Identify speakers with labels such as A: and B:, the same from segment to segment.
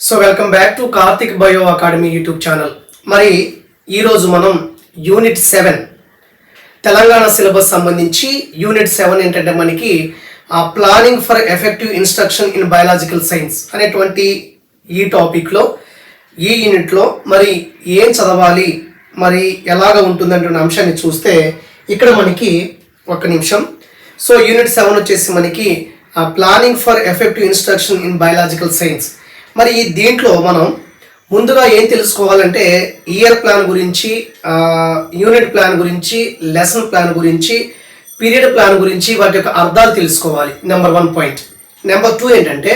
A: So welcome back to Karthik bio academy YouTube channel మరి ఈరోజు మనం యూనిట్ సెవెన్ తెలంగాణ సిలబస్ సంబంధించి యూనిట్ సెవెన్ ఏంటంటే మనకి planning for effective instruction in biological science అనేటువంటి ఈ టాపిక్లో ఈ యూనిట్లో మరి ఏం చదవాలి మరి ఎలాగ ఉంటుందంటున్న అంశాన్ని చూస్తే ఇక్కడ మనకి ఒక నిమిషం. సో యూనిట్ సెవెన్ వచ్చేసి మనకి planning for effective instruction in biological science మరి ఈ దీంట్లో మనం ముందుగా ఏం తెలుసుకోవాలంటే ఇయర్ ప్లాన్ గురించి యూనిట్ ప్లాన్ గురించి లెసన్ ప్లాన్ గురించి పీరియడ్ ప్లాన్ గురించి వాటి యొక్క అర్థాలు తెలుసుకోవాలి. Number one point. Number two ఏంటంటే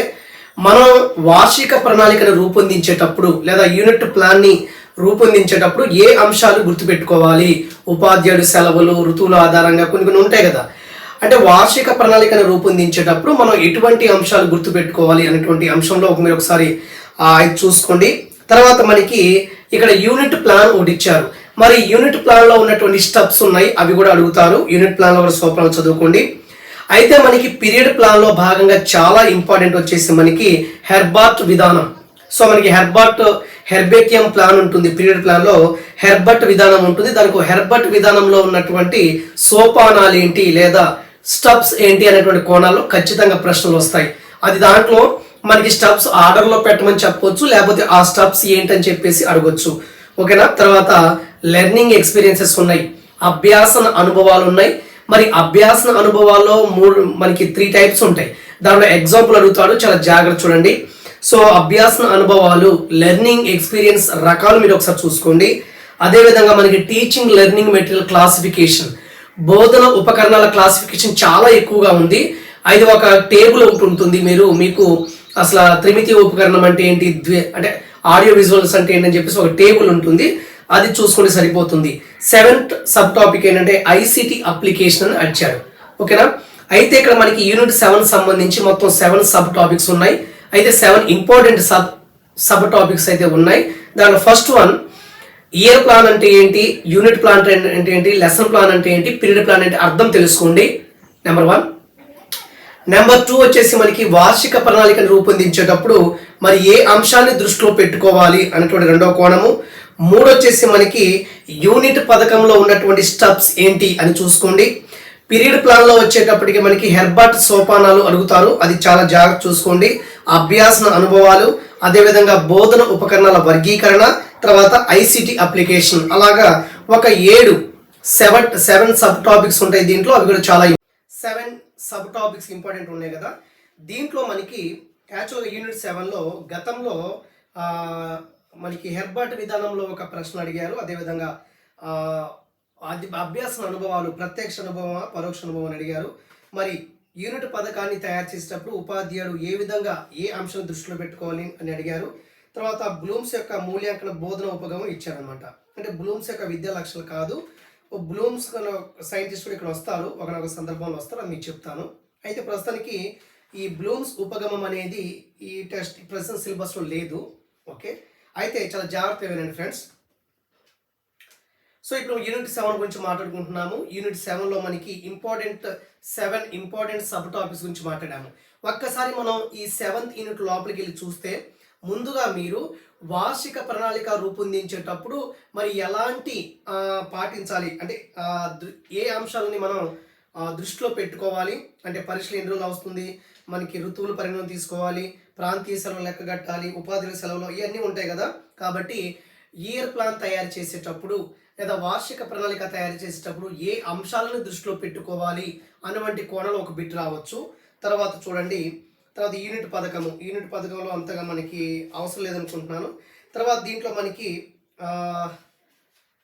A: మనం వార్షిక ప్రణాళికను రూపొందించేటప్పుడు లేదా యూనిట్ ప్లాన్ని రూపొందించేటప్పుడు ఏ అంశాలు గుర్తుపెట్టుకోవాలి? ఉపాధ్యాయుడు సెలవులు ఋతువుల ఆధారంగా కొన్ని కొన్ని ఉంటాయి కదా. అంటే వార్షిక ప్రణాళికను రూపొందించేటప్పుడు మనం ఎటువంటి అంశాలు గుర్తుపెట్టుకోవాలి అనేటువంటి అంశంలో ఒక మీరు ఒకసారి చూసుకోండి. తర్వాత మనకి ఇక్కడ యూనిట్ ప్లాన్ ఒకటి ఇచ్చారు. మరి యూనిట్ ప్లాన్లో ఉన్నటువంటి స్టెప్స్ ఉన్నాయి అవి కూడా అడుగుతారు. యూనిట్ ప్లాన్లో కూడా సూపర్ చదువుకోండి. అయితే మనకి పీరియడ్ ప్లాన్లో భాగంగా చాలా ఇంపార్టెంట్ వచ్చేసి మనకి హెర్బార్ట్ విధానం. సో మనకి హెర్బర్ట్ హెర్బేకియం ప్లాన్ ఉంటుంది పీరియడ్ ప్లాన్లో హెర్బర్ట్ విధానం ఉంటుంది. దానికి హెర్బర్ట్ విధానంలో ఉన్నటువంటి సోపానాలు ఏంటి లేదా స్టబ్స్ ఏంటి అనేటువంటి కోణాల్లో ఖచ్చితంగా ప్రశ్నలు వస్తాయి. అది దాంట్లో మనకి స్టబ్స్ ఆర్డర్లో పెట్టమని చెప్పొచ్చు లేకపోతే ఆ స్టబ్స్ ఏంటని చెప్పేసి అడగొచ్చు. ఓకేనా? తర్వాత లెర్నింగ్ ఎక్స్పీరియన్సెస్ ఉన్నాయి. అభ్యాసన అనుభవాలు ఉన్నాయి. మరి అభ్యాసన అనుభవాల్లో మూడు మనకి త్రీ టైప్స్ ఉంటాయి. దాంట్లో ఎగ్జాంపుల్ అడుగుతాడు చాలా జాగ్రత్త చూడండి. సో అభ్యాసన అనుభవాలు లెర్నింగ్ ఎక్స్పీరియన్స్ రకాలు మీరు ఒకసారి చూసుకోండి. అదేవిధంగా మనకి టీచింగ్ లెర్నింగ్ మెటీరియల్ క్లాసిఫికేషన్. బోధన ఉపకరణాల క్లాసిఫికేషన్ చాలా ఎక్కువగా ఉంది. అది ఒక టేబుల్ ఒకటి ఉంటుంది. మీరు మీకు అసలు త్రిమితి ఉపకరణం అంటే ఏంటి? ద్వే అంటే ఆడియో విజువల్స్ అంటే ఏంటని చెప్పేసి ఒక టేబుల్ ఉంటుంది. అది చూసుకుంటే సరిపోతుంది. సెవెంత్ సబ్ టాపిక్ ఏంటంటే ఐసిటి అప్లికేషన్ అని అడిచాడు ఓకేనా? అయితే ఇక్కడ మనకి యూనిట్ సెవెన్ సంబంధించి మొత్తం సెవెన్ సబ్ టాపిక్స్ ఉన్నాయి. అయితే seven important sub sub topics అయితే ఉన్నాయి. దాని ఫస్ట్ వన్ ఇయర్ ప్లాన్ అంటే ఏంటి? యూనిట్ ప్లాన్ అంటే ఏంటి? లెసన్ ప్లాన్ అంటే ఏంటి? పీరియడ్ ప్లాన్ అంటే అర్థం తెలుసుకోండి. నెంబర్ వన్ నెంబర్ టూ వచ్చేసి మనకి వార్షిక ప్రణాళికను రూపొందించేటప్పుడు మరి ఏ అంశాన్ని దృష్టిలో పెట్టుకోవాలి అనేటువంటి రెండవ కోణము. మూడు వచ్చేసి మనకి యూనిట్ పథకంలో ఉన్నటువంటి స్టెప్స్ ఏంటి అని చూసుకోండి. పీరియడ్ ప్లాన్లో వచ్చేటప్పటికి మనకి హెర్బర్ట్ సోపానాలు అడుగుతారు. అది చాలా జాగ్రత్త చూసుకోండి. అభ్యాసన అనుభవాలు అదేవిధంగా బోధన ఉపకరణాల వర్గీకరణ తర్వాత ఐసిటి అప్లికేషన్. అలాగా ఒక ఏడు సెవెన్ సెవెన్ సబ్ టాపిక్స్ ఉంటాయి దీంట్లో. అవి కూడా చాలా సెవెన్ సబ్ టాపిక్స్ ఇంపార్టెంట్ ఉన్నాయి కదా. దీంట్లో మనకి యాక్చువల్గా యూనిట్ సెవెన్లో గతంలో మనకి హెర్బర్ట్ విధానంలో ఒక ప్రశ్న అడిగారు. అదేవిధంగా అది అభ్యాసన అనుభవాలు ప్రత్యక్ష అనుభవం పరోక్ష అనుభవం అని అడిగారు. మరి యూనిట్ పథకాన్ని తయారు చేసేటప్పుడు ఉపాధ్యాయుడు ఏ విధంగా ఏ అంశం దృష్టిలో పెట్టుకోవాలి అని అడిగారు. తర్వాత బ్లూమ్స్ యొక్క మూల్యాంకన బోధన ఉపగమం ఇచ్చారనమాట అంటే బ్లూమ్స్ యొక్క విద్యా లక్షలు కాదు. ఓ బ్లూమ్స్ సైంటిస్టులు ఇక్కడ వస్తారు. ఒకనొక సందర్భంలో వస్తారు. అని మీకు చెప్తాను. అయితే ప్రస్తుతానికి ఈ బ్లూమ్స్ ఉపగమం అనేది ఈ టెస్ట్ ప్రజెంట్ సిలబస్లో లేదు. ఓకే? అయితే చాలా జాగ్రత్త వినండి ఫ్రెండ్స్. సో ఇప్పుడు యూనిట్ సెవెన్ గురించి మాట్లాడుకుంటున్నాము. యూనిట్ సెవెన్లో మనకి important seven important sub topics గురించి మాట్లాడాము. ఒక్కసారి మనం ఈ సెవెంత్ యూనిట్ లోపలికి వెళ్ళి చూస్తే ముందుగా మీరు వార్షిక ప్రణాళిక రూపొందించేటప్పుడు మరి ఎలాంటి పాటించాలి? అంటే ఏ అంశాలని మనం దృష్టిలో పెట్టుకోవాలి? అంటే పరీక్షలు ఎన్ని రోజులు వస్తుంది మనకి ఋతువులు పరిగణన తీసుకోవాలి. ప్రాంతీయ సెలవులు లెక్క కట్టాలి. సెలవులు ఇవన్నీ ఉంటాయి కదా. కాబట్టి ఇయర్ ప్లాన్ తయారు చేసేటప్పుడు లేదా వార్షిక ప్రణాళిక తయారు చేసేటప్పుడు ఏ అంశాలను దృష్టిలో పెట్టుకోవాలి అన్నటువంటి కోణంలో ఒక బిట్ రావచ్చు. తర్వాత చూడండి. తర్వాత యూనిట్ పథకము. యూనిట్ పథకంలో అంతగా మనకి అవసరం లేదనుకుంటున్నాను. తర్వాత దీంట్లో మనకి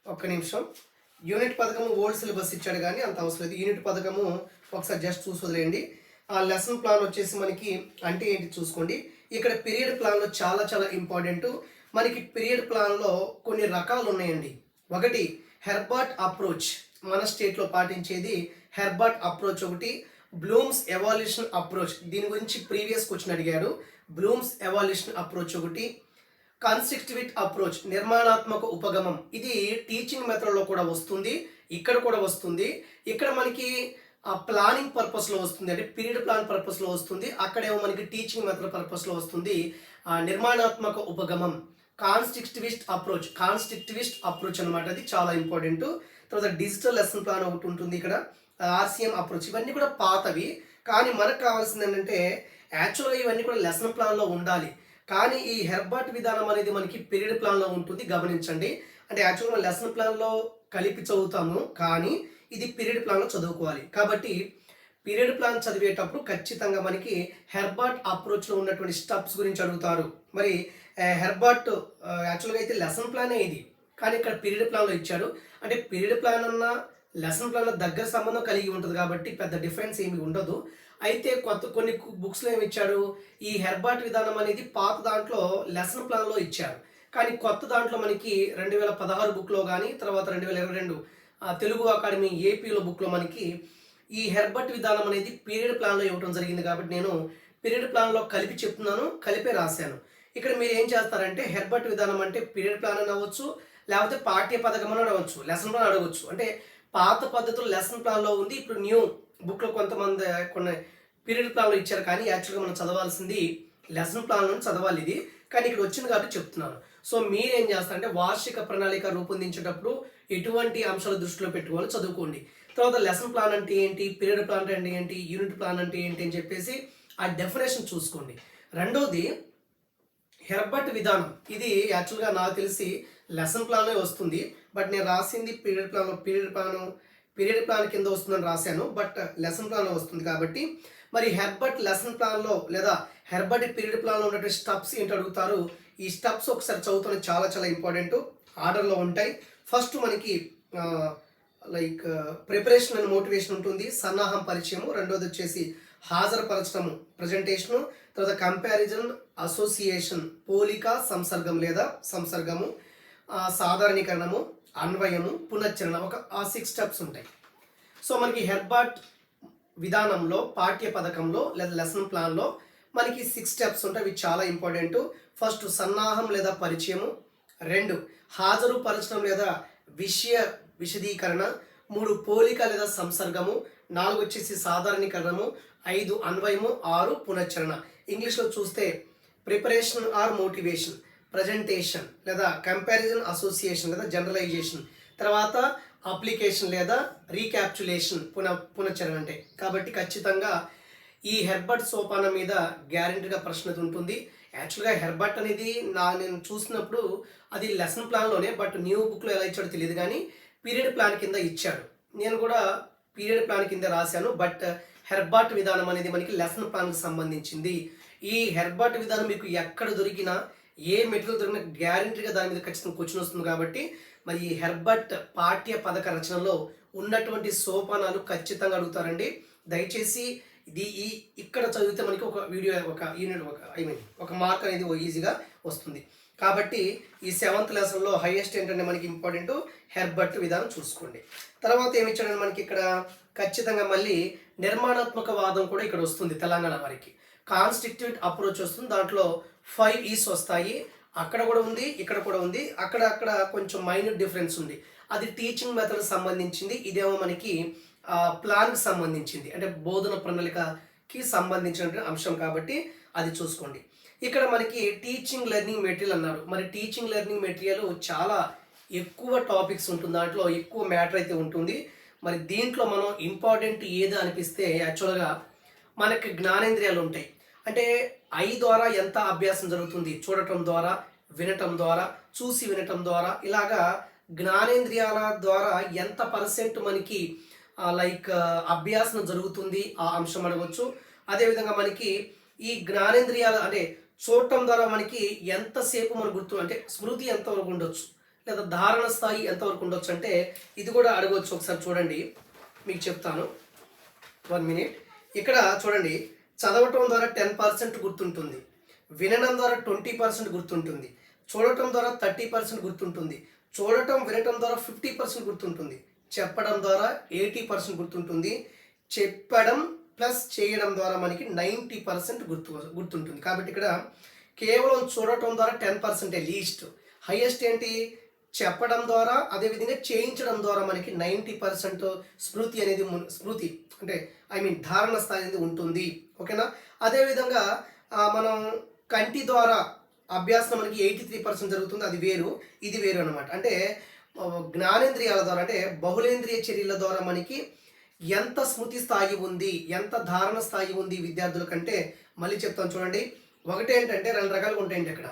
A: ఒక్క నిమిషం. యూనిట్ పథకము ఓల్డ్ సిలబస్ ఇచ్చాడు కానీ అంత అవసరం లేదు. యూనిట్ పథకము ఒకసారి జస్ట్ చూసి వదిలేయండి. ఆ లెసన్ ప్లాన్ వచ్చేసి మనకి అంటే ఏంటి చూసుకోండి. ఇక్కడ పీరియడ్ ప్లాన్లో చాలా చాలా ఇంపార్టెంట్. మనకి పీరియడ్ ప్లాన్లో కొన్ని రకాలు ఉన్నాయండి. ఒకటి హెర్బర్ట్ అప్రోచ్. మన స్టేట్లో పాటించేది హెర్బర్ట్ అప్రోచ్ ఒకటి బ్లూమ్స్ ఎవాల్యూషన్ అప్రోచ్. దీని గురించి ప్రీవియస్ క్వశ్చన్ అడిగాడు. బ్లూమ్స్ ఎవాల్యూషన్ అప్రోచ్ ఒకటి కన్స్ట్రక్టివిట్ అప్రోచ్ నిర్మాణాత్మక ఉపగమం. ఇది టీచింగ్ మెథడ్లో కూడా వస్తుంది ఇక్కడ కూడా వస్తుంది. ఇక్కడ మనకి ఆ ప్లానింగ్ పర్పస్లో వస్తుంది అంటే పీరియడ్ ప్లాన్ పర్పస్లో వస్తుంది. అక్కడేమో మనకి టీచింగ్ మెథడ్ పర్పస్లో వస్తుంది ఆ నిర్మాణాత్మక ఉపగమం. కాన్స్టిక్టివిస్ట్ అప్రోచ్ కాన్స్టిక్టివిస్ట్ అప్రోచ్ అనమాట అది చాలా ఇంపార్టెంట్. తర్వాత డిజిటల్ లెసన్ ప్లాన్ ఒకటి ఉంటుంది ఇక్కడ ఆర్సీఎం అప్రోచ్. ఇవన్నీ కూడా పాతవి కానీ మనకు కావాల్సింది ఏంటంటే యాక్చువల్గా ఇవన్నీ కూడా లెసన్ ప్లాన్లో ఉండాలి. కానీ ఈ హెర్బర్ట్ విధానం అనేది మనకి పీరియడ్ ప్లాన్లో ఉంటుంది గమనించండి. అంటే యాక్చువల్గా మనం లెసన్ ప్లాన్లో కలిపి చదువుతాము కానీ ఇది పీరియడ్ ప్లాన్లో చదువుకోవాలి. కాబట్టి పీరియడ్ ప్లాన్ చదివేటప్పుడు ఖచ్చితంగా మనకి హెర్బర్ట్ అప్రోచ్లో ఉన్నటువంటి స్టెప్స్ గురించి అడుగుతారు. మరి హెర్బర్ట్ యాక్చువల్గా అయితే లెసన్ ప్లానే ఇది. కానీ ఇక్కడ పీరియడ్ ప్లాన్లో ఇచ్చాడు. అంటే పీరియడ్ ప్లాన్ అన్న లెసన్ ప్లాన్లో దగ్గర సంబంధం కలిగి ఉంటుంది కాబట్టి పెద్ద డిఫరెన్స్ ఏమి ఉండదు. అయితే కొత్త కొన్ని బుక్స్లో ఏమి ఇచ్చాడు? ఈ హెర్బాట్ విధానం అనేది పాత దాంట్లో లెసన్ ప్లాన్లో ఇచ్చారు. కానీ కొత్త దాంట్లో మనకి రెండు వేల పదహారు బుక్లో కానీ తర్వాత రెండు వేల ఇరవై రెండు తెలుగు అకాడమీ ఏపీలో బుక్లో మనకి ఈ హెర్బర్ట్ విధానం అనేది పీరియడ్ ప్లాన్లో ఇవ్వడం జరిగింది కాబట్టి నేను పీరియడ్ ప్లాన్లో కలిపి చెప్తున్నాను కలిపే రాశాను. ఇక్కడ మీరు ఏం చేస్తారంటే హెర్బర్ట్ విధానం అంటే పీరియడ్ ప్లాన్ అని అవ్వచ్చు లేకపోతే పాఠ్య పథకం అని అడగవచ్చు లెసన్ ప్లాన్ అడగవచ్చు అంటే పాత పద్ధతులు లెసన్ ప్లాన్లో ఉంది ఇప్పుడు న్యూ బుక్లో కొంతమంది కొన్ని పీరియడ్ ప్లాన్లో ఇచ్చారు కానీ యాక్చువల్గా మనం చదవాల్సింది లెసన్ ప్లాన్ నుంచి చదవాలి ఇది. కానీ ఇక్కడ వచ్చింది కాబట్టి చెప్తున్నాను. సో మీరేం చేస్తారంటే వార్షిక ప్రణాళిక రూపొందించేటప్పుడు ఎటువంటి అంశాలు దృష్టిలో పెట్టుకోవాలి చదువుకోండి. తర్వాత లెసన్ ప్లాన్ అంటే ఏంటి పీరియడ్ ప్లాన్ అంటే ఏంటి యూనిట్ ప్లాన్ అంటే ఏంటి అని చెప్పేసి ఆ డెఫినేషన్ చూసుకోండి. రెండోది హెర్బర్ట్ విధానం. ఇది యాక్చువల్గా నాకు తెలిసి లెసన్ ప్లాన్లో వస్తుంది. బట్ నేను రాసింది period plan period plan period plan కింద వస్తుందని రాశాను. బట్ లెసన్ ప్లాన్లో వస్తుంది కాబట్టి. మరి హెర్బర్ట్ లెసన్ ప్లాన్లో లేదా హెర్బర్ట్ పీరియడ్ ప్లాన్లో ఉన్నటువంటి స్టెప్స్ ఏంటి అడుగుతారు? ఈ స్టెప్స్ ఒకసారి చదువుతాను. చాలా చాలా ఇంపార్టెంట్. ఆర్డర్లో ఉంటాయి. ఫస్ట్ మనకి లైక్ ప్రిపరేషన్ అండ్ మోటివేషన్ ఉంటుంది. సన్నాహం పరిచయము. రెండోది వచ్చేసి హాజరుపరచడము. ప్రజెంటేషను. తర్వాత కంపారిజన్ అసోసియేషన్ పోలిక సంసర్గం లేదా సంసర్గము సాధారణీకరణము అన్వయము పునశ్చరణ ఒక ఆ సిక్స్ స్టెప్స్ ఉంటాయి. సో మనకి హెర్బార్ట్ విధానంలో పాఠ్య పథకంలో లేదా లెసన్ ప్లాన్లో మనకి సిక్స్ స్టెప్స్ ఉంటాయి. అవి చాలా ఇంపార్టెంట్ ఫస్ట్ సన్నాహం లేదా పరిచయము. రెండు హాజరు పరచడం లేదా విషయ విశదీకరణ. మూడు పోలిక లేదా సంసర్గము. నాలుగు వచ్చేసి సాధారణీకరణము ఐదు అన్వయము ఆరు పునశ్చరణ. ఇంగ్లీష్లో చూస్తే ప్రిపరేషన్ ఆర్ మోటివేషన్ ప్రజెంటేషన్ లేదా కంపారిజన్ అసోసియేషన్ లేదా జనరలైజేషన్. తర్వాత అప్లికేషన్ లేదా రీక్యాప్చులేషన్ పున పునశ్చరణ అంటే. కాబట్టి ఖచ్చితంగా ఈ హెర్బర్ట్ సోపానం మీద గ్యారెంటీగా ప్రశ్న ఉంటుంది. యాక్చువల్గా హెర్బర్ట్ అనేది నా నేను చూసినప్పుడు అది లెసన్ ప్లాన్లోనే బట్ న్యూ బుక్లో ఎలా ఇచ్చాడో తెలియదు కానీ పీరియడ్ ప్లాన్ కింద ఇచ్చాడు. నేను కూడా పీరియడ్ ప్లాన్ కింద రాశాను బట్ హెర్బాట్ విధానం అనేది మనకి లెసన్ ప్లాన్కి సంబంధించింది. ఈ హెర్బాట్ విధానం మీకు ఎక్కడ దొరికినా ఏ మెటీరియల్ దొరికినా గ్యారంటీగా దాని మీద ఖచ్చితంగా క్వశ్చన్ వస్తుంది కాబట్టి మరి ఈ హెర్బర్ట్ పాఠ్య పథక రచనలో ఉన్నటువంటి సోపానాలు ఖచ్చితంగా అడుగుతారండి. దయచేసి ఇది ఈ ఇక్కడ చదివితే మనకి ఒక వీడియో ఒక యూనిట్ ఒక ఐ మీన్ ఒక మార్క్ అనేది ఈజీగా వస్తుంది. కాబట్టి ఈ సెవెంత్ లెసన్లో హైయెస్ట్ ఏంటంటే మనకి ఇంపార్టెంట్ హెర్బర్ట్ విధానం చూసుకోండి. తర్వాత ఏమి ఇచ్చాడంటే మనకి ఇక్కడ ఖచ్చితంగా మళ్ళీ నిర్మాణాత్మక వాదం కూడా ఇక్కడ వస్తుంది తెలంగాణ వారికి. కాన్స్టిట్యూట్ అప్రోచ్ వస్తుంది. దాంట్లో ఫైవ్ ఈస్ వస్తాయి. అక్కడ కూడా ఉంది ఇక్కడ కూడా ఉంది. అక్కడ అక్కడ కొంచెం మైన్యూట్ డిఫరెన్స్ ఉంది. అది టీచింగ్ మెథడ్ సంబంధించింది. ఇదేమో మనకి ప్లాన్కి సంబంధించింది. అంటే బోధన ప్రణాళికకి సంబంధించిన అంశం కాబట్టి అది చూసుకోండి. ఇక్కడ మనకి టీచింగ్ లెర్నింగ్ మెటీరియల్ అన్నారు. మరి టీచింగ్ లెర్నింగ్ మెటీరియల్ చాలా ఎక్కువ టాపిక్స్ ఉంటుంది. దాంట్లో ఎక్కువ మ్యాటర్ అయితే ఉంటుంది. మరి దీంట్లో మనం ఇంపార్టెంట్ ఏది అనిపిస్తే యాక్చువల్గా మనకి జ్ఞానేంద్రియాలు ఉంటాయి. అంటే ఐ ద్వారా ఎంత అభ్యాసం జరుగుతుంది? చూడటం ద్వారా వినటం ద్వారా చూసి వినటం ద్వారా ఇలాగా జ్ఞానేంద్రియాల ద్వారా ఎంత పర్సెంట్ మనకి లైక్ అభ్యాసం జరుగుతుంది? ఆ అంశం అడగవచ్చు అదేవిధంగా మనకి ఈ జ్ఞానేంద్రియాల అంటే చూడటం ద్వారా మనకి ఎంతసేపు మన గుర్తు అంటే స్మృతి ఎంతవరకు ఉండొచ్చు? లేదా ధారణ స్థాయి ఎంతవరకు ఉండొచ్చు? అంటే ఇది కూడా అడగవచ్చు ఒకసారి చూడండి. మీకు చెప్తాను. One minute. ఇక్కడ చూడండి. చదవటం ద్వారా టెన్ పర్సెంట్ గుర్తుంటుంది. వినడం ద్వారా ట్వంటీ పర్సెంట్ గుర్తుంటుంది. చూడటం ద్వారా థర్టీ పర్సెంట్ గుర్తుంటుంది. చూడటం వినటం ద్వారా ఫిఫ్టీ పర్సెంట్ గుర్తుంటుంది. చెప్పడం ద్వారా ఎయిటీ పర్సెంట్ గుర్తుంటుంది. చెప్పడం ప్లస్ చేయడం ద్వారా మనకి నైంటీ పర్సెంట్ గుర్తు గుర్తుంటుంది. కాబట్టి ఇక్కడ కేవలం చూడటం ద్వారా టెన్ పర్సెంటే లీస్ట్. హైయెస్ట్ ఏంటి? చెప్పడం ద్వారా అదేవిధంగా చేయించడం ద్వారా మనకి నైంటీ పర్సెంట్ స్మృతి అనేది స్మృతి అంటే ఐ మీన్ ధారణ స్థాయి అనేది ఉంటుంది. ఓకేనా? అదేవిధంగా మనం కంటి ద్వారా అభ్యాసం మనకి ఎయిటీ త్రీ పర్సెంట్ జరుగుతుంది. అది వేరు. ఇది వేరు అనమాట అంటే జ్ఞానేంద్రియాల ద్వారా అంటే బహుళేంద్రియ చర్యల ద్వారా మనకి ఎంత స్మృతి స్థాయి ఉంది ఎంత ధారణ స్థాయి ఉంది విద్యార్థుల కంటే మళ్ళీ చెప్తాను చూడండి. ఒకటి ఏంటంటే రెండు రకాలుగా ఉంటాయండి ఇక్కడ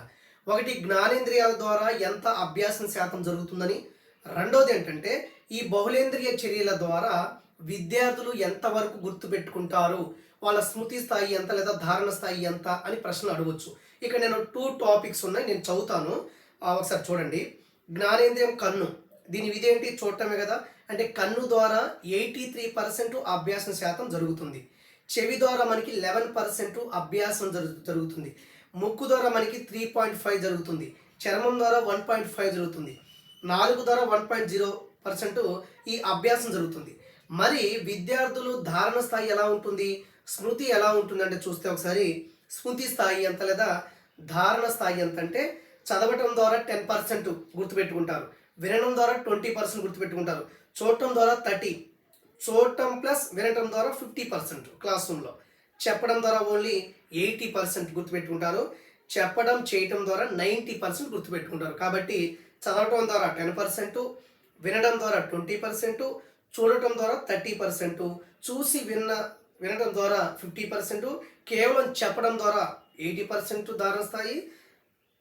A: ఒకటి జ్ఞానేంద్రియాల ద్వారా ఎంత అభ్యాసం శాతం జరుగుతుందని రెండోది ఏంటంటే ఈ బహుళేంద్రియ చర్యల ద్వారా విద్యార్థులు ఎంతవరకు గుర్తుపెట్టుకుంటారు వాళ్ళ స్మృతి స్థాయి ఎంత లేదా ధారణ స్థాయి ఎంత అని ప్రశ్నలు అడగవచ్చు ఇక్కడ నేను టూ టాపిక్స్ ఉన్నాయి నేను చదువుతాను. ఒకసారి చూడండి. జ్ఞానేంద్రియం కన్ను. దీని విధేంటి చూడటమే కదా. అంటే కన్ను ద్వారా ఎయిటీ త్రీ పర్సెంట్ అభ్యాసం శాతం జరుగుతుంది. చెవి ద్వారా మనకి లెవెన్ పర్సెంట్ అభ్యాసం జరుగు జరుగుతుంది. ముక్కు ద్వారా మనకి త్రీ పాయింట్ ఫైవ్ జరుగుతుంది. చర్మం ద్వారా వన్ పాయింట్ ఫైవ్ జరుగుతుంది. నాలుగు ద్వారా వన్ పాయింట్ జీరో పర్సెంట్ ఈ అభ్యాసం జరుగుతుంది. మరి విద్యార్థులు ధారణ స్థాయి ఎలా ఉంటుంది? స్మృతి ఎలా ఉంటుంది అంటే చూస్తే ఒకసారి స్మృతి స్థాయి ఎంత లేదా ధారణ స్థాయి ఎంత అంటే చదవటం ద్వారా టెన్ పర్సెంట్ గుర్తుపెట్టుకుంటారు. వినడం ద్వారా ట్వంటీ పర్సెంట్ గుర్తుపెట్టుకుంటారు. చూడటం ద్వారా థర్టీ. చూడటం ప్లస్ వినటం ద్వారా ఫిఫ్టీ పర్సెంట్ క్లాస్ రూమ్లో చెప్పడం ద్వారా ఓన్లీ ఎయిటీ పర్సెంట్ గుర్తుపెట్టుకుంటారు. చెప్పడం చేయటం ద్వారా నైంటీ పర్సెంట్ గుర్తుపెట్టుకుంటారు. కాబట్టి చదవటం ద్వారా టెన్ పర్సెంట్ వినడం ద్వారా ట్వంటీ పర్సెంట్ చూడటం ద్వారా థర్టీ పర్సెంట్ చూసి విన్న వినడం ద్వారా ఫిఫ్టీ పర్సెంట్ కేవలం చెప్పడం ద్వారా ఎయిటీ పర్సెంట్ ధారణ స్థాయి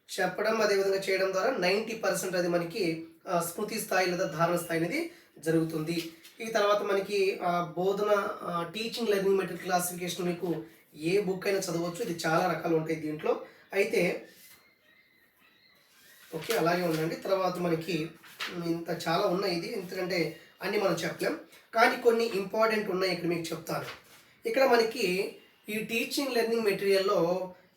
A: చెప్పడం అదేవిధంగా చేయడం ద్వారా నైంటీ పర్సెంట్ అది మనకి స్మృతి స్థాయి లేదా ధారణ స్థాయి అనేది జరుగుతుంది. ఈ తర్వాత మనకి ఆ, బోధన టీచింగ్ లెర్నింగ్ మెటీరియల్ క్లాసిఫికేషన్ మీకు ఏ బుక్ అయినా చదవచ్చు. ఇది చాలా రకాలు ఉంటాయి దీంట్లో. అయితే ఓకే అలాగే ఉందండి తర్వాత మనకి ఇంత చాలా ఉన్నాయి ఇది. ఎందుకంటే అన్నీ మనం చెప్పలేం. కానీ కొన్ని ఇంపార్టెంట్ ఉన్నాయి ఇక్కడ మీకు చెప్తాను. ఇక్కడ మనకి ఈ టీచింగ్ లెర్నింగ్ మెటీరియల్లో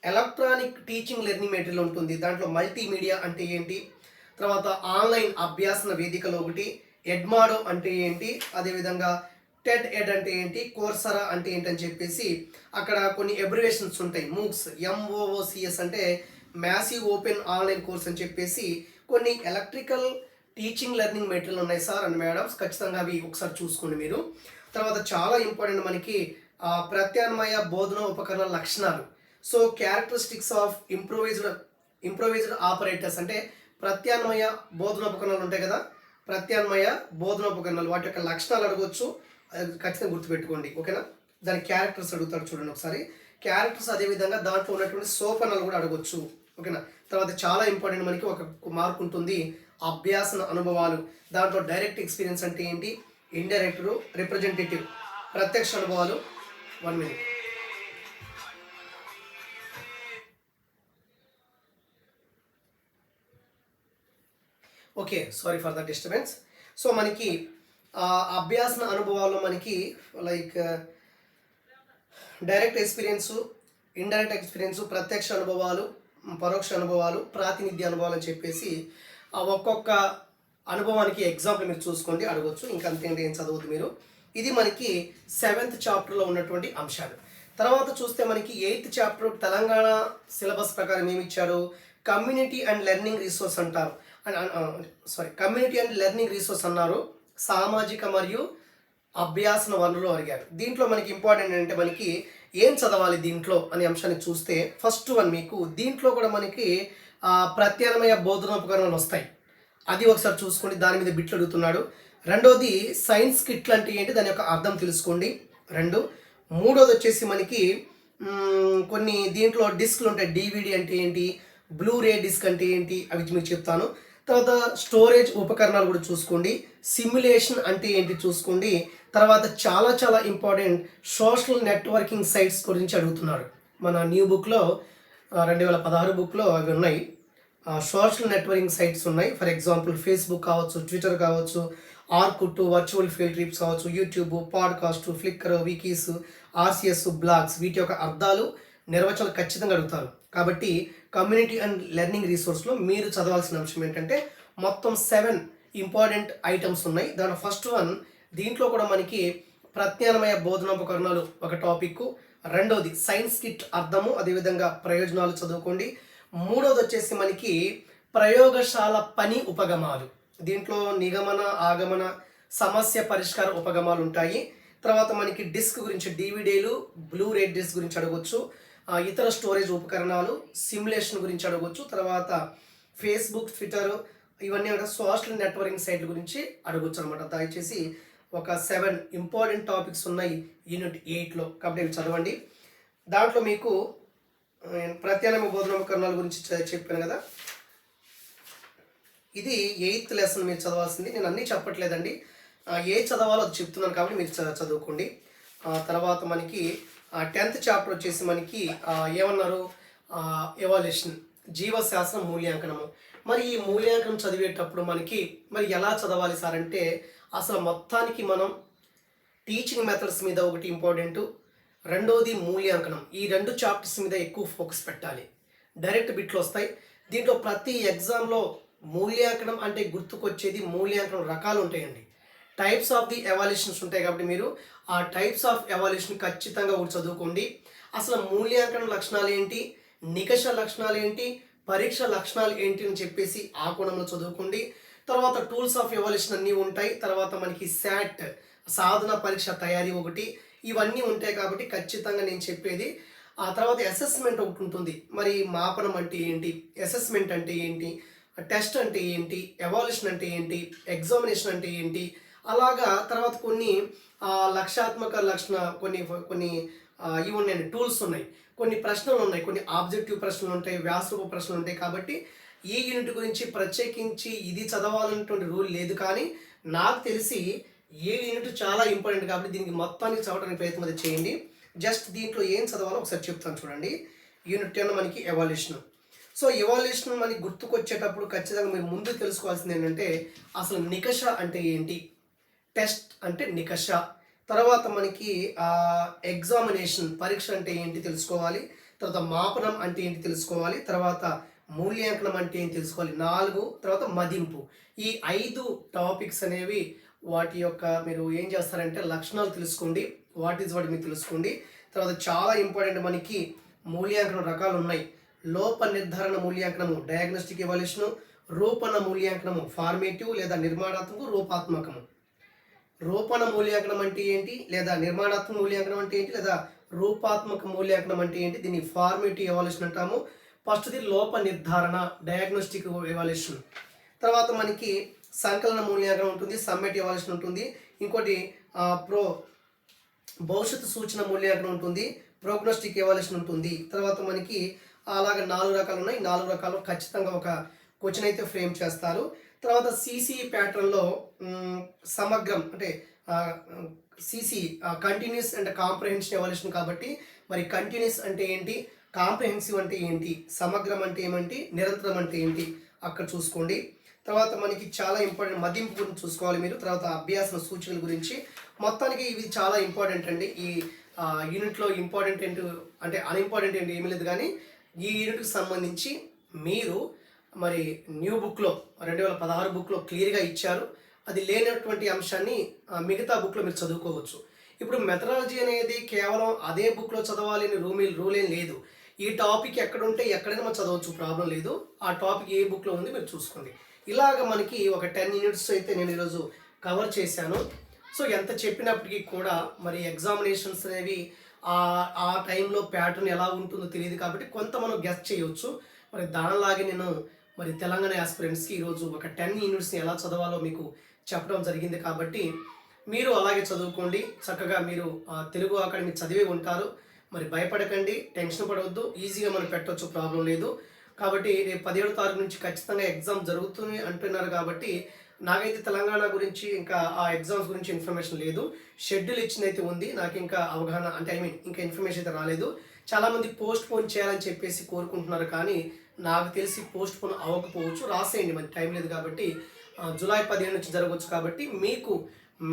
A: ఎలక్ట్రానిక్ టీచింగ్ లెర్నింగ్ మెటీరియల్ ఉంటుంది. దాంట్లో మల్టీమీడియా అంటే ఏంటి? తర్వాత ఆన్లైన్ అభ్యాసన వేదికలో ఒకటి ఎడ్మాడో అంటే ఏంటి అదేవిధంగా టెట్ ఎడ్ అంటే ఏంటి కోర్సరా అంటే ఏంటి అని చెప్పేసి అక్కడ కొన్ని ఎబ్రివేషన్స్ ఉంటాయి. మూక్స్ ఎంఓఓసిఎస్ అంటే మ్యాసివ్ ఓపెన్ ఆన్లైన్ కోర్స్ అని చెప్పేసి కొన్ని ఎలక్ట్రికల్ టీచింగ్ లెర్నింగ్ మెటీరియల్ ఉన్నాయి సార్ అండ్ మేడమ్స్. ఖచ్చితంగా అవి ఒకసారి చూసుకోండి మీరు. తర్వాత చాలా ఇంపార్టెంట్ మనకి ప్రత్యామ్నాయ బోధన ఉపకరణ లక్షణాలు. So characteristics of improvised improvised operators అంటే ప్రత్యామ్నాయ బోధన ఉపకరణాలు ఉంటాయి కదా? ప్రత్యామ్నాయ బోధన ఉపకరణాలు వాటి యొక్క లక్షణాలు అడగవచ్చు అది ఖచ్చితంగా గుర్తుపెట్టుకోండి. ఓకేనా? దాని క్యారెక్టర్స్ అడుగుతాడు చూడండి ఒకసారి. క్యారెక్టర్స్ అదేవిధంగా దాంట్లో ఉన్నటువంటి సోపనాలు కూడా అడగవచ్చు ఓకేనా? తర్వాత చాలా ఇంపార్టెంట్ మనకి ఒక మార్క్ ఉంటుంది. అభ్యాసన అనుభవాలు. దాంట్లో డైరెక్ట్ ఎక్స్పీరియన్స్ అంటే ఏంటి? ఇండైరెక్ట్ రిప్రజెంటేటివ్ ప్రత్యక్ష అనుభవాలు. One minute okay sorry for the disturbance so మనకి అభ్యాసన అనుభవాల్లో మనకి like direct experience indirect experience ప్రత్యక్ష అనుభవాలు పరోక్ష అనుభవాలు ప్రాతినిధ్య అనుభవాలు అని చెప్పేసి ఆ ఒక్కొక్క అనుభవానికి ఎగ్జాంపుల్ మీరు చూసుకోండి అడగొచ్చు. ఇంకా అంతేంటి ఏం చదవద్దు మీరు. ఇది మనకి సెవెంత్ చాప్టర్లో ఉన్నటువంటి అంశాలు. తర్వాత చూస్తే మనకి ఎయిత్ చాప్టర్ తెలంగాణ సిలబస్ ప్రకారం ఏమి ఇచ్చారు కమ్యూనిటీ అండ్ లెర్నింగ్ రిసోర్స్ అంటారు. Sorry community and learning resource అన్నారు. సామాజిక మరియు అభ్యాసన వనరులు అడిగారు. దీంట్లో మనకి ఇంపార్టెంట్ అంటే మనకి ఏం చదవాలి దీంట్లో అనే అంశాన్ని చూస్తే ఫస్ట్ వన్ మీకు దీంట్లో కూడా మనకి ప్రత్యామ్నాయ బోధన ఉపకరణాలు వస్తాయి. అది ఒకసారి చూసుకోండి దాని మీద బిట్లు అడుగుతున్నాడు. రెండోది సైన్స్ కిట్లు అంటే ఏంటి? దాని యొక్క అర్థం తెలుసుకోండి. రెండు మూడోది వచ్చేసి మనకి కొన్ని దీంట్లో డిస్క్లు ఉంటాయి. డివిడి అంటే ఏంటి? బ్లూ రే డిస్క్ అంటే ఏంటి? అవి మీకు చెప్తాను. తర్వాత స్టోరేజ్ ఉపకరణాలు కూడా చూసుకోండి. సిమ్యులేషన్ అంటే ఏంటి చూసుకోండి. తర్వాత చాలా చాలా ఇంపార్టెంట్ సోషల్ నెట్వర్కింగ్ సైట్స్ గురించి అడుగుతున్నారు. మన న్యూ బుక్లో రెండు వేల పదహారు బుక్లో అవి ఉన్నాయి. సోషల్ నెట్వర్కింగ్ సైట్స్ ఉన్నాయి. ఫర్ ఎగ్జాంపుల్ ఫేస్బుక్ కావచ్చు ట్విట్టర్ కావచ్చు ఆర్కుట్టు వర్చువల్ ఫీల్డ్ ట్రిప్స్ కావచ్చు YouTube podcast Flickr wikis RCS blogs వీటి యొక్క అర్థాలు నిర్వచనాలు ఖచ్చితంగా అడుగుతారు. కాబట్టి కమ్యూనిటీ అండ్ లెర్నింగ్ రీసోర్స్లో మీరు చదవాల్సిన అంశం ఏంటంటే మొత్తం సెవెన్ ఇంపార్టెంట్ ఐటమ్స్ ఉన్నాయి. దాని ఫస్ట్ వన్ దీంట్లో కూడా మనకి ప్రత్యామ్నాయ బోధనోపకరణాలు ఒక టాపిక్ రెండవది సైన్స్ కిట్ అర్థము అదేవిధంగా ప్రయోజనాలు చదువుకోండి. మూడోది వచ్చేసి మనకి ప్రయోగశాల పని ఉపగమాలు. దీంట్లో నిగమన ఆగమన సమస్య పరిష్కార ఉపగమాలు ఉంటాయి. తర్వాత మనకి డిస్క్ గురించి డివిడీలు బ్లూ రేట్ డిస్క్ గురించి అడగవచ్చు ఇతర స్టోరేజ్ ఉపకరణాలు సిమ్యులేషన్ గురించి అడగొచ్చు. తర్వాత ఫేస్బుక్ ట్విట్టర్ ఇవన్నీ కూడా సోషల్ నెట్వర్కింగ్ సైట్ల గురించి అడగొచ్చు అనమాట దయచేసి ఒక సెవెన్ ఇంపార్టెంట్ టాపిక్స్ ఉన్నాయి యూనిట్ ఎయిట్లో కాబట్టి ఇవి చదవండి. దాంట్లో మీకు ఆ, ప్రత్యామ్నాయ బోధన ఉపకరణాల గురించి చెప్పాను కదా. ఇది ఎయిత్ లెసన్ మీరు చదవాల్సింది. నేను అన్నీ చెప్పట్లేదండి. ఏ చదవాలో అది చెప్తున్నాను కాబట్టి మీరు చదువుకోండి. తర్వాత మనకి టెన్త్ చాప్టర్ వచ్చేసి మనకి ఏమన్నారు? ఎవాల్యూషన్ జీవశాస్త్రం మూల్యాంకనము. మరి ఈ మూల్యాంకనం చదివేటప్పుడు మనకి మరి ఎలా చదవాలి సార్ అంటే అసలు మొత్తానికి మనం టీచింగ్ మెథడ్స్ మీద ఒకటి ఇంపార్టెంట్ రెండోది మూల్యాంకనం. ఈ రెండు చాప్టర్స్ మీద ఎక్కువ ఫోకస్ పెట్టాలి. డైరెక్ట్ బిట్లు వస్తాయి. దీంట్లో ప్రతి ఎగ్జామ్లో మూల్యాంకనం అంటే గుర్తుకొచ్చేది మూల్యాంకనం రకాలు ఉంటాయండి. టైప్స్ ఆఫ్ ది ఎవాల్యూషన్స్ ఉంటాయి కాబట్టి మీరు ఆ టైప్స్ ఆఫ్ ఎవాల్యూషన్ ఖచ్చితంగా ఒకటి చదువుకోండి. అసలు మూల్యాంకనం లక్షణాలు ఏంటి? నికష లక్షణాలు ఏంటి? పరీక్ష లక్షణాలు ఏంటి అని చెప్పేసి ఆ కోణంలో చదువుకోండి. తర్వాత టూల్స్ ఆఫ్ ఎవల్యూషన్ అన్నీ ఉంటాయి. తర్వాత మనకి శాట్ సాధన పరీక్ష తయారీ ఒకటి. ఇవన్నీ ఉంటాయి కాబట్టి ఖచ్చితంగా నేను చెప్పేది. ఆ తర్వాత అసెస్మెంట్ ఒకటి ఉంటుంది. మరి మాపనం అంటే ఏంటి? అసెస్మెంట్ అంటే ఏంటి? టెస్ట్ అంటే ఏంటి? ఎవాల్యూషన్ అంటే ఏంటి? ఎగ్జామినేషన్ అంటే ఏంటి? అలాగా తర్వాత కొన్ని లక్షాత్మక లక్షణ కొన్ని కొన్ని ఇవి ఉన్నాయండి. టూల్స్ ఉన్నాయి. కొన్ని ప్రశ్నలు ఉన్నాయి. కొన్ని ఆబ్జెక్టివ్ ప్రశ్నలు ఉంటాయి. వ్యాసరూప ప్రశ్నలు ఉంటాయి కాబట్టి ఈ యూనిట్ గురించి ప్రత్యేకించి ఇది చదవాలన్నటువంటి రూల్ లేదు కానీ నాకు తెలిసి ఏ యూనిట్ చాలా ఇంపార్టెంట్ కాబట్టి దీనికి మొత్తానికి చదవడానికి ప్రయత్నం అది చేయండి. జస్ట్ దీంట్లో ఏం చదవాలో ఒకసారి చెప్తాను చూడండి. యూనిట్ టెన్ మనకి ఎవాల్యూషన్ సో ఎవాల్యూషన్ మనకి గుర్తుకొచ్చేటప్పుడు ఖచ్చితంగా మీరు ముందు తెలుసుకోవాల్సింది ఏంటంటే అసలు నికష అంటే ఏంటి? టెస్ట్ అంటే నికష. తర్వాత మనకి ఎగ్జామినేషన్ పరీక్ష అంటే ఏంటి తెలుసుకోవాలి తర్వాత మాపనం అంటే ఏంటి తెలుసుకోవాలి తర్వాత మూల్యాంకనం అంటే ఏంటి తెలుసుకోవాలి నాలుగు తర్వాత మదింపు. ఈ ఐదు టాపిక్స్ అనేవి వాటి యొక్క మీరు ఏం చేస్తారంటే లక్షణాలు తెలుసుకోండి వాట్ ఈజ్ వాటి మీరు తెలుసుకోండి. తర్వాత చాలా ఇంపార్టెంట్ మనకి మూల్యాంకనం రకాలు ఉన్నాయి. లోప నిర్ధారణ మూల్యాంకనము డయాగ్నోస్టిక్ ఎవాల్యూషన్ రూపణ మూల్యాంకనము ఫార్మేటివ్ లేదా నిర్మాణాత్మకము రూపాత్మకము. రూపణ మూల్యాంకనం అంటే ఏంటి? లేదా నిర్మాణాత్మక మూల్యాంకనం అంటే ఏంటి? లేదా రూపాత్మక మూల్యాంకనం అంటే ఏంటి? దీన్ని ఫార్మేటివ్ ఎవాల్యూషన్ అంటాము. ఫస్ట్ది లోప నిర్ధారణ డయాగ్నోస్టిక్ ఎవాల్యూషన్ తర్వాత మనకి సంకలన మూల్యాంకనం ఉంటుంది సమ్మెట్ ఎవాల్యూషన్ ఉంటుంది. ఇంకోటి ప్రో భవిష్యత్తు సూచన మూల్యాంకనం ఉంటుంది ప్రోగ్నోస్టిక్ ఎవాల్యూషన్ ఉంటుంది. తర్వాత మనకి అలాగే నాలుగు రకాలు ఉన్నాయి. నాలుగు రకాలు ఖచ్చితంగా ఒక క్వశ్చన్ అయితే ఫ్రేమ్ చేస్తారు. తర్వాత సీసీ ప్యాటర్న్లో సమగ్రం అంటే CC continuous and comprehension evaluation కాబట్టి మరి కంటిన్యూస్ అంటే ఏంటి? కాంప్రహెన్సివ్ అంటే ఏంటి? సమగ్రం అంటే ఏమంటి? నిరంతరం అంటే ఏంటి? అక్కడ చూసుకోండి. తర్వాత మనకి చాలా ఇంపార్టెంట్ మదింపు గురించి చూసుకోవాలి మీరు. తర్వాత అభ్యాసన సూచనల గురించి. మొత్తానికి ఇవి చాలా ఇంపార్టెంట్ అండి. ఈ యూనిట్లో ఇంపార్టెంట్ ఏంటి? అంటే అన్ఇంపార్టెంట్ ఏంటి? ఏమీ లేదు కానీ ఈ యూనిట్కి సంబంధించి మీరు మరి న్యూ బుక్లో రెండు వేల పదహారు బుక్లో క్లియర్గా ఇచ్చారు. అది లేనటువంటి అంశాన్ని మిగతా బుక్లో మీరు చదువుకోవచ్చు. ఇప్పుడు మెథడాలజీ అనేది కేవలం అదే బుక్లో చదవాలి అని రూల్ రూల్ ఏం లేదు. ఈ టాపిక్ ఎక్కడుంటే ఎక్కడైనా మనం చదవచ్చు ప్రాబ్లం లేదు. ఆ టాపిక్ ఏ బుక్లో ఉంది మీరు చూసుకోండి. ఇలాగ మనకి ఒక టెన్ యూనిట్స్ అయితే నేను ఈరోజు కవర్ చేశాను. సో ఎంత చెప్పినప్పటికీ కూడా మరి ఎగ్జామినేషన్స్ అనేవి ఆ ఆ టైంలో ప్యాటర్న్ ఎలా ఉంటుందో తెలియదు కాబట్టి కొంత మనం గెస్ట్ చేయవచ్చు మరి దానిలాగే నేను మరి తెలంగాణ ఆస్పిరెంట్స్కి ఈరోజు ఒక టెన్ యూనిట్స్ని ఎలా చదవాలో మీకు చెప్పడం జరిగింది కాబట్టి మీరు అలాగే చదువుకోండి. చక్కగా మీరు తెలుగు అకాడమీ చదివే ఉంటారు. మరి భయపడకండి టెన్షన్ పడవద్దు. ఈజీగా మనం పెట్టవచ్చు ప్రాబ్లం లేదు. కాబట్టి రేపు పదిహేడు తారీఖు నుంచి ఖచ్చితంగా ఎగ్జామ్ జరుగుతుంది అంటున్నారు కాబట్టి నాకైతే తెలంగాణ గురించి ఇంకా ఆ ఎగ్జామ్స్ గురించి ఇన్ఫర్మేషన్ లేదు. షెడ్యూల్ ఇచ్చినైతే ఉంది. నాకు ఇంకా అవగాహన అంటే ఐ మీన్ ఇంకా ఇన్ఫర్మేషన్ అయితే రాలేదు. చాలామంది పోస్ట్ పోన్ చేయాలని చెప్పేసి కోరుకుంటున్నారు కానీ నాకు తెలిసి పోస్ట్ పోన్ అవ్వకపోవచ్చు. రాసేయండి మరి టైం లేదు కాబట్టి జూలై పదిహేను నుంచి జరగవచ్చు కాబట్టి మీకు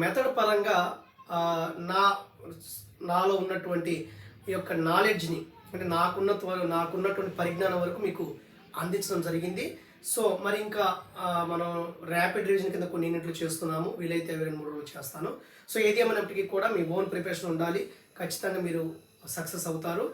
A: మెథడ్ పరంగా నా నాలో ఉన్నటువంటి ఈ యొక్క నాలెడ్జ్ని అంటే నాకున్న నాకున్నటువంటి పరిజ్ఞానం వరకు మీకు అందించడం జరిగింది. సో మరి ఇంకా మనం ర్యాపిడ్ రివిజన్ కింద కొన్ని యూనిట్లు చేస్తున్నాము. వీలైతే రెండు మూడు రోజులు చేస్తాను. సో ఏది ఏమైనప్పటికీ కూడా మీ ఓన్ ప్రిపరేషన్ ఉండాలి. ఖచ్చితంగా మీరు సక్సెస్ అవుతారు.